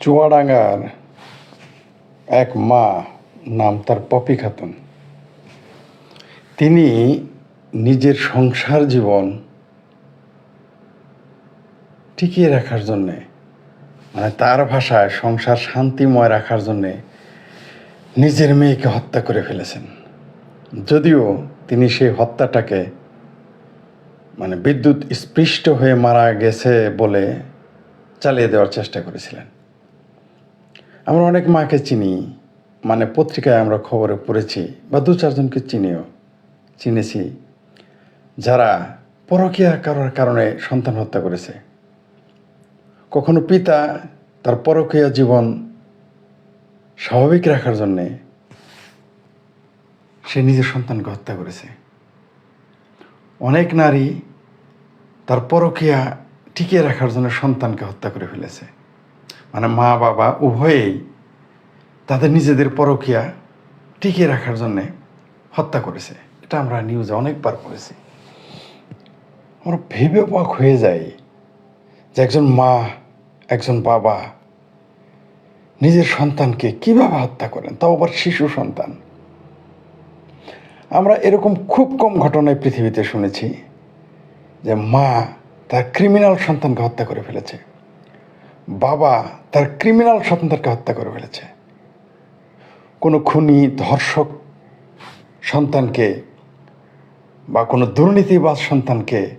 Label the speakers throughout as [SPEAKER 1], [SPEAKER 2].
[SPEAKER 1] চুয়াডাঙ্গার এক মা নাম তার পপি খাতুন। তিনি নিজের সংসার জীবন টিকিয়ে রাখার জন্যে মানে তার ভাষায় সংসার শান্তিময় রাখার জন্যে নিজের মেয়েকে হত্যা করে ফেলেছেন। যদিও তিনি সেই হত্যাটাকে মানে বিদ্যুৎ স্পৃষ্ট হয়ে মারা গেছে বলে চালিয়ে দেওয়ার চেষ্টা করেছিলেন। আমরা অনেক মাকে চিনি মানে পত্রিকায় আমরা খবরে পড়েছি, বা দু চারজনকে চিনিও, চিনেছি, যারা পরকীয়া করার কারণে সন্তান হত্যা করেছে। কখনো পিতা তার পরকীয়া জীবন স্বাভাবিক রাখার জন্যে সে নিজের সন্তানকে হত্যা করেছে। অনেক নারী তার পরকীয়া টিকিয়ে রাখার জন্য সন্তানকে হত্যা করে ফেলেছে। মানে মা, বাবা উভয়েই তাদের নিজেদের পরকীয়া টিকিয়ে রাখার জন্যে হত্যা করেছে। এটা আমরা নিউজে অনেকবার পড়েছি। আমরা ভেবে অবাক হয়ে যাই যে একজন মা, একজন বাবা নিজের সন্তানকে কীভাবে হত্যা করেন? তাও আবার শিশু সন্তান। আমরা এরকম খুব কম ঘটনায় পৃথিবীতে শুনেছি যে মা তার ক্রিমিনাল সন্তানকে হত্যা করে ফেলেছে। বাবা তার ক্রিমিনাল সন্তানকে হত্যা করে ফেলেছে। কোনো খুনি, ধর্ষক সন্তানকে বা কোনো দুর্নীতিবাজ সন্তানকে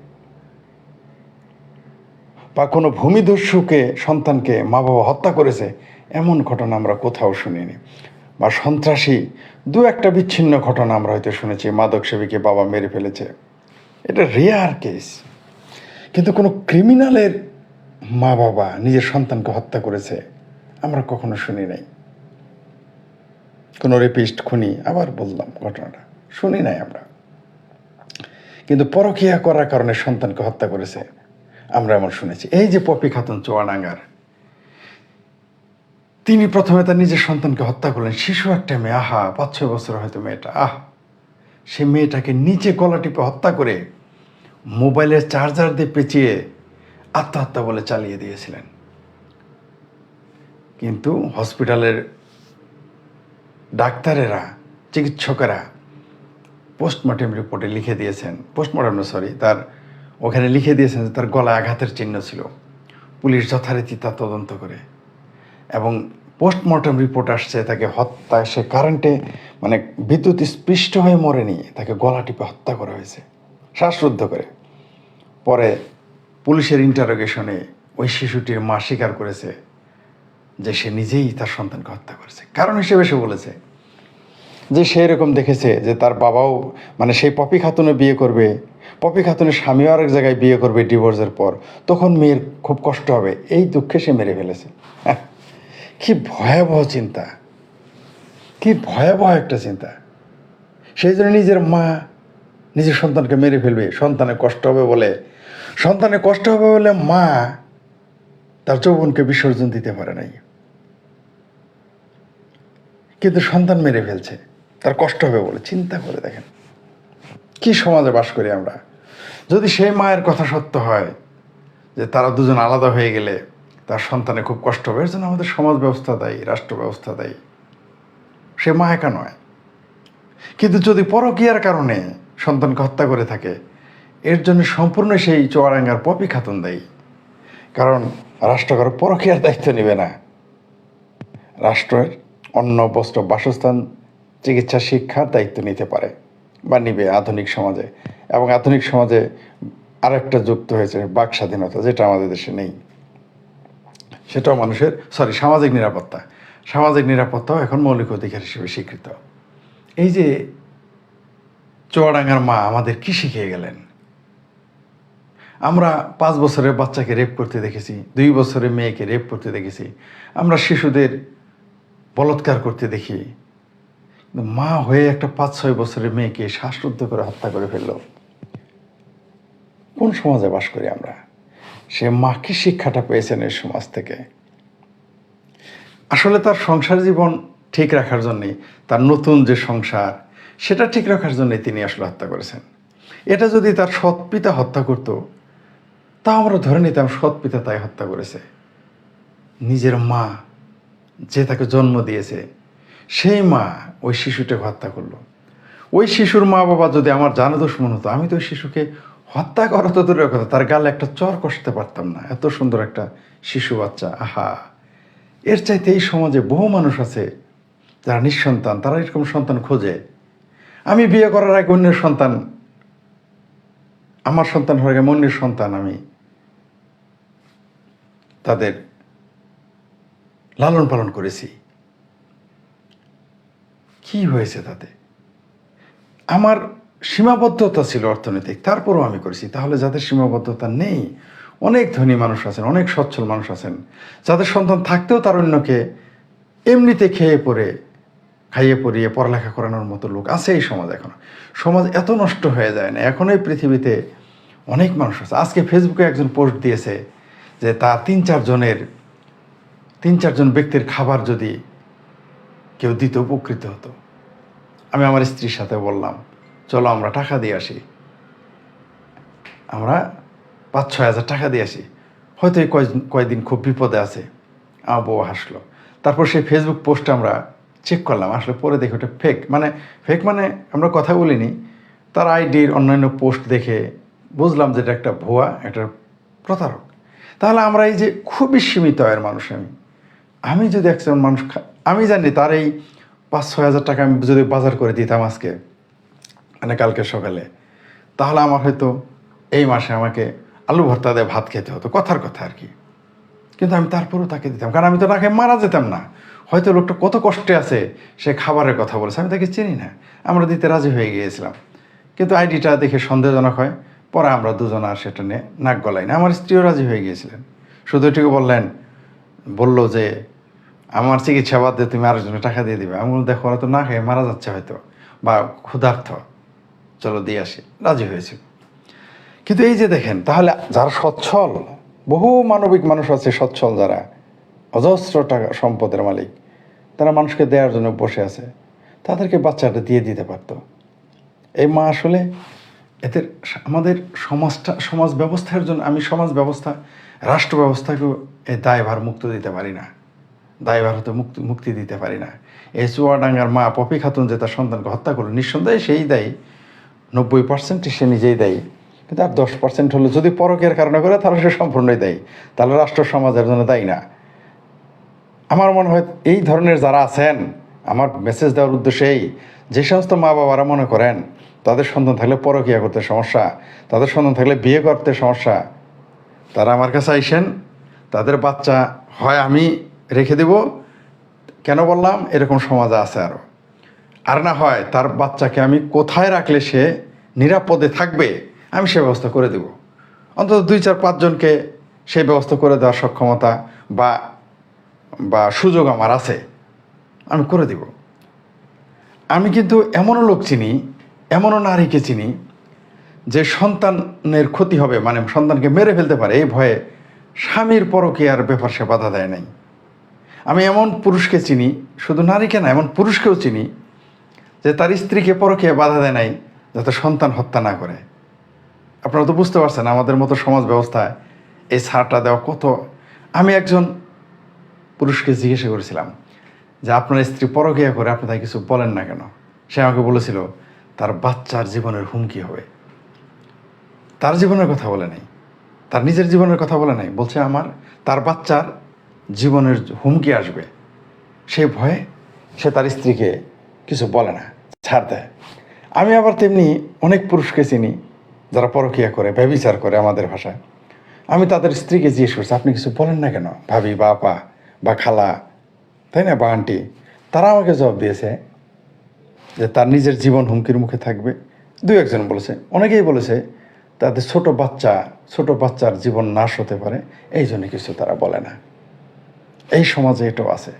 [SPEAKER 1] বা কোনো ভূমিদস্যুকে সন্তানকে মা বাবা হত্যা করেছে, এমন ঘটনা আমরা কোথাও শুনিনি। বা সন্ত্রাসী, দু একটা বিচ্ছিন্ন ঘটনা আমরা হয়তো শুনেছি, মাদক সেবীকে বাবা মেরে ফেলেছে। এটা রেয়ার কেস কিন্তু কোনো ক্রিমিনালের মা বাবা নিজের সন্তানকে হত্যা করেছে, আমরা কখনো শুনি নাই। কোনো রেপিস্ট খুনি, আবার বললাম ঘটনাটা, শুনি নাই আমরা। কিন্তু পরকীয়া করার কারণে সন্তানকে হত্যা করেছে, আমরা এমন শুনেছি। এই যে পপি খাতুন চুয়াডাঙ্গার, তিনি প্রথমে তার নিজের সন্তানকে হত্যা করলেন। শিশু একটা মেয়ে, আহা, পাঁচ ছয় বছর হয়তো মেয়েটা, আহ, সে মেয়েটাকে নিচে গলা টিপে হত্যা করে মোবাইলের চার্জার দিয়ে পেঁচিয়ে আত্মহত্যা বলে চালিয়ে দিয়েছিলেন। কিন্তু হসপিটালের ডাক্তারেরা, চিকিৎসকেরা পোস্টমর্টেম রিপোর্টে লিখে দিয়েছেন, পোস্টমর্টম সরি তার ওখানে লিখে দিয়েছেন যে তার গলায় আঘাতের চিহ্ন ছিল। পুলিশ যথারীতি তা তদন্ত করে। এবং পোস্টমর্টম রিপোর্ট আসছে, তাকে হত্যা, সে কারেন্টে মানে বিদ্যুৎ স্পৃষ্ট হয়ে মরেনি, তাকে গলা টিপে হত্যা করা হয়েছে। শ্বাসরুদ্ধ করে। পরে পুলিশের ইন্টারোগেশনে ওই শিশুটির মা স্বীকার করেছে যে সে নিজেই তার সন্তানকে হত্যা করেছে। কারণ হিসেবে সে বলেছে যে সে এরকম দেখেছে যে তার বাবাও মানে সেই পপি খাতুনে বিয়ে করবে পপি খাতুনের স্বামীও আরেক জায়গায় বিয়ে করবে ডিভোর্সের পর। তখন মেয়ের খুব কষ্ট হবে এই দুঃখে সে মেরে ফেলেছে। হ্যাঁ, কি ভয়াবহ চিন্তা কি ভয়াবহ একটা চিন্তা। সেই জন্য নিজের মা নিজের সন্তানকে মেরে ফেলবে সন্তানের কষ্ট হবে বলে সন্তানের কষ্ট হবে বলে মা তার যৌবনকে বিসর্জন দিতে পারে নাই। কিন্তু সন্তান মেরে ফেলছে। তার কষ্ট হবে বলে চিন্তা করে দেখেন। কি সমাজে বাস করি আমরা? যদি সেই মায়ের কথা সত্য হয় যে তারা দুজন আলাদা হয়ে গেলে তার সন্তানে খুব কষ্ট হবে, এর জন্য আমাদের সমাজ ব্যবস্থা দেয়, রাষ্ট্র ব্যবস্থা দেয়। সে মা একা নয়। কিন্তু যদি পরকীয়ার কারণে সন্তানকে হত্যা করে থাকে এর জন্য সম্পূর্ণ সেই চুয়াডাঙ্গার পপি খাতুন দেয়। কারণ রাষ্ট্র কারও পরকীয়ার দায়িত্ব নেবে না। রাষ্ট্রের অন্ন বস্ত্র বাসস্থান, চিকিৎসা, শিক্ষার দায়িত্ব নিতে পারে বা নিবে আধুনিক সমাজে। এবং আধুনিক সমাজে আরেকটা যুক্ত হয়েছে বাক স্বাধীনতা, যেটা আমাদের দেশে নেই। সেটাও মানুষের সরি সামাজিক নিরাপত্তা। সামাজিক নিরাপত্তাও এখন মৌলিক অধিকার হিসেবে স্বীকৃত। এই যে চুয়াডাঙ্গার মা আমাদের কি শিখিয়ে গেলেন? আমরা পাঁচ বছরের বাচ্চাকে রেপ করতে দেখেছি, দুই বছরের মেয়েকে রেপ করতে দেখেছি, আমরা শিশুদের বলৎকার করতে দেখি। মা হয়ে একটা পাঁচ, ছয় বছরের মেয়েকে শ্বাসরুদ্ধ করে হত্যা করে ফেলল। কোন সমাজে বাস করি আমরা? সে মা কি শিক্ষাটা পেয়েছেন এই সমাজ থেকে? আসলে তার সংসার জীবন ঠিক রাখার জন্যে, তার নতুন যে সংসার, সেটা ঠিক রাখার জন্যে তিনি আসলে হত্যা করেছেন। এটা যদি তার সৎ পিতা হত্যা করতো তা আমরা ধরে নিতাম সৎ পিতা তাই হত্যা করেছে। নিজের মা যে তাকে জন্ম দিয়েছে, সেই মা ওই শিশুটাকে হত্যা করল। ওই শিশুর মা বাবা যদি আমার জানা দুশ্মন হতো, আমি তো ওই শিশুকে হত্যা করা তো দূরের কথা, তার গালে একটা চর কষতে পারতাম না। এত সুন্দর একটা শিশু বাচ্চা, আহা। এর চাইতে এই সমাজে বহু মানুষ আছে, যারা নিঃসন্তান, তারা এরকম সন্তান খোঁজে। আমি বিয়ে করার আগে অন্যের সন্তান, আমার সন্তান হয়ে গেছে অন্যের সন্তান আমি। তাদের লালন পালন করেছি। কি হয়েছে তাতে? আমার সীমাবদ্ধতা ছিল অর্থনৈতিক, তারপরও আমি করেছি। তাহলে যাদের সীমাবদ্ধতা নেই, অনেক ধনী মানুষ আছেন, অনেক সচ্ছল মানুষ আছেন, যাদের সন্তান থাকতেও তার অন্যকে এমনিতে খেয়ে পড়ে, খাইয়ে পরিয়ে পড়ালেখা করানোর মতো লোক আছে এই সমাজ এখন। সমাজ এত নষ্ট হয়ে যায় না। এখন এই পৃথিবীতে অনেক মানুষ আছে। আজকে ফেসবুকে একজন পোস্ট দিয়েছে যে তার তিন চারজনের তিন চারজন ব্যক্তির খাবার যদি কেউ দিতে, উপকৃত হতো। আমি আমার স্ত্রীর সাথে বললাম, চলো আমরা টাকা দিয়ে আসি। আমরা পাঁচ ছয় হাজার টাকা দিয়ে আসি। হয়তো এই কয় কয়দিন খুব বিপদে আছে। আমার বউ হাসলো। তারপর সেই ফেসবুক পোস্টে আমরা চেক করলাম। আসলে পরে দেখি ওটা ফেক মানে ফেক মানে আমরা কথা বলিনি। তার আইডির অন্যান্য পোস্ট দেখে বুঝলাম যে এটা একটা ভুয়া, একটা প্রতারক। তাহলে আমরা এই যে খুবই সীমিত আয়ের মানুষ আমি। আমি যদি একজন মানুষ আমি জানি তার এই পাঁচ ছয় হাজার টাকা আমি যদি বাজার করে দিতাম আজকে মানে কালকে সকালে, তাহলে আমার হয়তো এই মাসে আমাকে আলু ভর্তা দিয়ে ভাত খেতে হতো, কথার কথা আর কি। কিন্তু আমি তারপরেও তাকে দিতাম, কারণ আমি তো তাকে মারা যেতাম না। হয়তো লোকটা কত কষ্টে আছে, সে খাবারের কথা বলেছে, আমি তাকে চিনি না। আমরা দিতে রাজি হয়ে গিয়েছিলাম। কিন্তু আইডিটা দেখে সন্দেহজনক হয় পরে আমরা দুজন আর সেটা নিয়ে নাক গলাই না। আমার স্ত্রীও রাজি হয়ে গিয়েছিলেন। শুধু এটুকু বললেন, বলল যে, আমার চিকিৎসা বাদ দিয়ে তুমি আরেকজনের টাকা দিয়ে দিবে। আমি দেখো, ওরা তো না খেয়ে মারা যাচ্ছে হয়তো বা ক্ষুধার্থ চলো, দিয়ে আসি। রাজি হয়েছিল কিন্তু এই যে দেখেন, তাহলে যারা সচ্ছল, বহু মানবিক মানুষ আছে সচ্ছল যারা, অজস্র টাকা সম্পদের মালিক, তারা মানুষকে দেওয়ার জন্য বসে আছে। তাদেরকে বাচ্চাটা দিয়ে দিতে পারতো। এই মা আসলে স- আমাদের সমাজটা সমাজ ব্যবস্থার জন্য, আমি সমাজ ব্যবস্থা রাষ্ট্র ব্যবস্থাকেও এই দায়ভার মুক্ত দিতে পারি না। দায়ভার হতে মুক্তি মুক্তি দিতে পারি না। এই চুয়াডাঙ্গার মা পপি খাতুন যে তার সন্তানকে হত্যা করল, নিঃসন্দেহে সেই দায়ী। নব্বই পার্সেন্ট সে নিজেই দায়ী। কিন্তু আর দশ পার্সেন্ট হলে যদি পরকের কারণে করে, তাহলে সে সম্পূর্ণই দায়ী। তাহলে রাষ্ট্র সমাজের জন্য দায়ী না। আমার মনে হয় এই ধরনের যারা আছেন, আমার মেসেজ দেওয়ার উদ্দেশ্যেই যে সমস্ত মা বাবারা মনে করেন তাদের সন্তান থাকলে পরকিয়া করতে সমস্যা, তাদের সন্তান থাকলে বিয়ে করতে সমস্যা। তারা আমার কাছে আইসেন, তাদের বাচ্চা হয় আমি রেখে দেব, কেন বললাম? এরকম সমাজে আছে আরও আর না হয় তার বাচ্চাকে আমি কোথায় রাখলে সে নিরাপদে থাকবে, আমি সে ব্যবস্থা করে দেব। অন্তত দুই চার পাঁচজনকে সেই ব্যবস্থা করে দেওয়ার সক্ষমতা বা বা সুযোগ আমার আছে, আমি করে দিব। আমি কিন্তু এমনও লোক চিনি এমনও নারীকে চিনি যে সন্তানের ক্ষতি হবে মানে সন্তানকে মেরে ফেলতে পারে, এই ভয়ে স্বামীর পরকীয়ার ব্যাপার সে বাধা দেয় নাই। আমি এমন পুরুষকে চিনি, শুধু নারীকে না, এমন পুরুষকেও চিনি যে তার স্ত্রীকে পরকীয়া বাধা দেয় নাই যাতে সন্তান হত্যা না করে। আপনারা তো বুঝতে পারছেন, আমাদের মতো সমাজ ব্যবস্থায় এই ছাড়টা দেওয়া কত। আমি একজন পুরুষকে জিজ্ঞাসা করেছিলাম যে, আপনার স্ত্রী পরকীয়া করে আপনি তাই কিছু বলেন না কেন? সে আমাকে বলেছিল তার বাচ্চার জীবনের হুমকি হবে। তার জীবনের কথা বলে নাই। তার নিজের জীবনের কথা বলে নাই। বলছে আমার, তার বাচ্চার জীবনের হুমকি আসবে। সে ভয়ে সে তার স্ত্রীকে কিছু বলে না, ছাড় দেয়। আমি আবার তেমনি অনেক পুরুষকে চিনি, যারা পরকীয়া করে, ব্যবিচার করে আমাদের ভাষায়। আমি তাদের স্ত্রীকে জিজ্ঞেস করছি, আপনি কিছু বলেন না কেন? ভাবি বা আপা বা খালা, তাই না বা আন্টি? তারা আমাকে জবাব দিয়েছে যে তার নিজের জীবন হুমকির মুখে থাকবে। দু একজন বলেছে, অনেকেই বলেছে তাদের ছোট বাচ্চা, ছোট বাচ্চার জীবন নাশ হতে পারে, এই জন্য কিছু তারা বলে না। এই সমাজে এটাও আছে।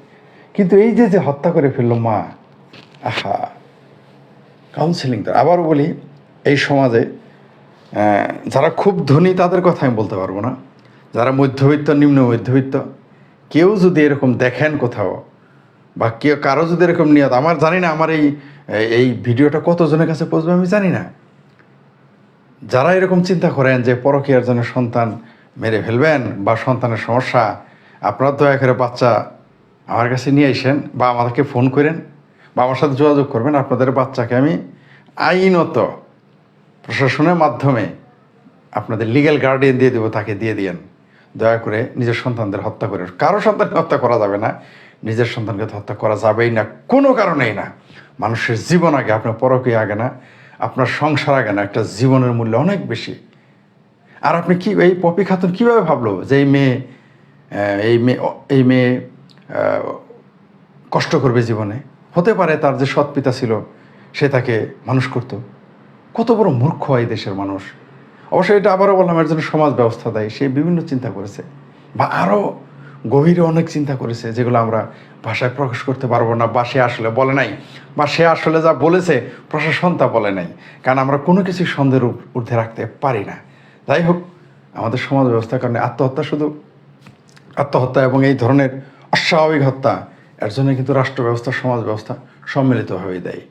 [SPEAKER 1] কিন্তু এই যে যে হত্যা করে ফেলল মা, আহা কাউন্সিলিং তো আবারও বলি, এই সমাজে যারা খুব ধনী তাদের কথা আমি বলতে পারব না। যারা মধ্যবিত্ত, নিম্ন মধ্যবিত্ত, কেউ যদি এরকম দেখেন কোথাও, বা কেউ, কারও যদি এরকম নিয়ত, আমার জানি না, আমার এই এই ভিডিওটা কতজনের কাছে পৌঁছবে আমি জানি না। যারা এরকম চিন্তা করেন যে পরকীয়ার জন্য সন্তান মেরে ফেলবেন বা সন্তানের সমস্যা, আপনারা দয়া করে বাচ্চা আমার কাছে নিয়ে আসেন বা আমাদেরকে ফোন করেন বা আমার সাথে যোগাযোগ করবেন। আপনাদের বাচ্চাকে আমি আইনত প্রশাসনের মাধ্যমে আপনাদের লিগ্যাল গার্ডিয়ান দিয়ে দেবো, তাকে দিয়ে দিয়েন। দয়া করে নিজের সন্তানদের হত্যা করে, কারও সন্তানকে হত্যা করা যাবে না। নিজের সন্তানকে হত্যা করা যাবেই না, কোনো কারণেই না। মানুষের জীবন আগে, আপনার পরকীয় আগে না, আপনার সংসার আগে না, একটা জীবনের মূল্য অনেক বেশি। আর আপনি কি, এই পপি খাতুন কীভাবে ভাবলো যে এই মেয়ে এই মেয়ে এই মেয়ে কষ্ট করবে জীবনে? হতে পারে তার যে সৎ পিতা ছিল, সে তাকে মানুষ করত। কত বড় মূর্খ এই দেশের মানুষ। অবশ্যই এটা আবারও বললাম এর জন্য সমাজ ব্যবস্থা দেয়, সে বিভিন্ন চিন্তা করেছে। বা আরও গভীরে অনেক চিন্তা করেছে যেগুলো আমরা ভাষায় প্রকাশ করতে পারব না, বা সে আসলে বলে নাই, বা সে আসলে যা বলেছে প্রশাসন তা বলে নাই, কারণ আমরা কোনো কিছু সন্দেহের ঊর্ধ্বে রাখতে পারি না। যাই হোক, আমাদের সমাজ ব্যবস্থার কারণে আত্মহত্যা শুধু আত্মহত্যা এবং এই ধরনের অস্বাভাবিক হত্যা, এর জন্য কিন্তু রাষ্ট্র ব্যবস্থা, সমাজ ব্যবস্থা সম্মিলিতভাবেই দেয়।